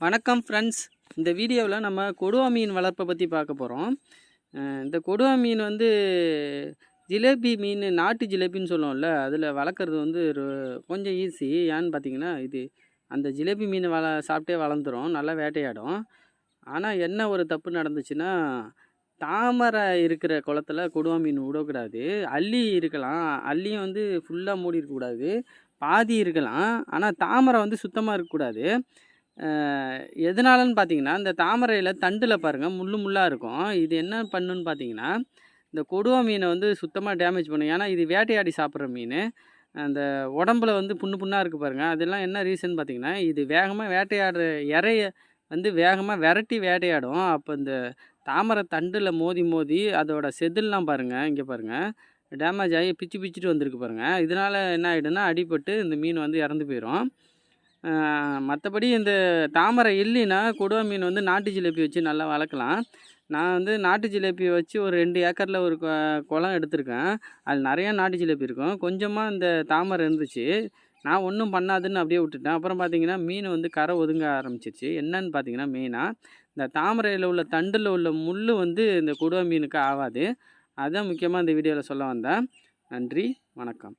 வணக்கம் ஃப்ரெண்ட்ஸ் இந்த வீடியோவில் நம்ம கொடுவா மீன் வளர்ப்பை பற்றி பார்க்க போகிறோம் இந்த கொடுவா மீன் வந்து ஜிலேபி மீன் நாட்டு ஜிலேபின்னு சொல்லுவோம்ல அதில் வளர்க்குறது வந்து ரொ- கொஞ்சம் ஈஸி ஏன்னு பார்த்தீங்கன்னா இது அந்த ஜிலேபி மீன் வள சாப்பிட்டே வளர்ந்துரும் நல்லா வேட்டையாடும். ஆனால் என்ன ஒரு தப்பு நடந்துச்சுன்னா தாமரை இருக்கிற குளத்துல கொடுவா மீன் விடக்கூடாது. அள்ளி இருக்கலாம். அள்ளியும் வந்து ஃபுல்லாக மூடி இருக்கக்கூடாது. பாதி இருக்கலாம். ஆனால் தாமரை வந்து சுத்தமாக இருக்கக்கூடாது. எதனாலன்னு பார்த்தீங்கன்னா இந்த தாமரையில் தண்டில் பாருங்கள் முள்ளு முள்ளாக இருக்கும். இது என்ன பண்ணுன்னு பார்த்தீங்கன்னா இந்த கொடுவா மீனை வந்து சுத்தமாக டேமேஜ் பண்ணும். ஏன்னா இது வேட்டையாடி சாப்பிட்ற மீன். அந்த உடம்புல வந்து புண்ணு புண்ணாக இருக்குது பாருங்கள் அதெல்லாம் என்ன ரீசன் பார்த்தீங்கன்னா இது வேகமாக வேட்டையாடுற இறைய வந்து வேகமாக விரட்டி வேட்டையாடும். அப்போ இந்த தாமரை தண்டில் மோதி மோதி அதோட செதில்லாம் பாருங்கள் இங்கே பாருங்கள் டேமேஜ் ஆகி பிச்சு பிச்சுட்டு வந்திருக்கு பாருங்கள் இதனால் என்ன ஆகிடும்னா அடிபட்டு இந்த மீன் வந்து இறந்து போயிடும் மற்றபடி இந்த தாமரை இல்லைன்னா கொடுவா மீன் வந்து நாட்டு ஜிலேபி வச்சு நல்லா வளர்க்கலாம். நான் வந்து நாட்டு ஜிலேபி வச்சு ஒரு ரெண்டு ஏக்கரில் ஒரு குளம் எடுத்திருக்கேன். அது நிறையா நாட்டு ஜிலேபி இருக்கும். கொஞ்சமாக இந்த தாமரை இருந்துச்சு. நான் ஒன்றும் பண்ணாதுன்னு அப்படியே விட்டுட்டேன். அப்புறம் பார்த்தீங்கன்னா மீன் வந்து கரை ஒதுங்க ஆரம்பிச்சிருச்சு. என்னன்னு பார்த்தீங்கன்னா மெயினாக இந்த தாமரையில் உள்ள தண்டில் உள்ள முள் வந்து இந்த கொடுவா மீனுக்கு ஆகாது அதான் முக்கியமாக இந்த வீடியோவில் சொல்ல வந்தேன். நன்றி வணக்கம்.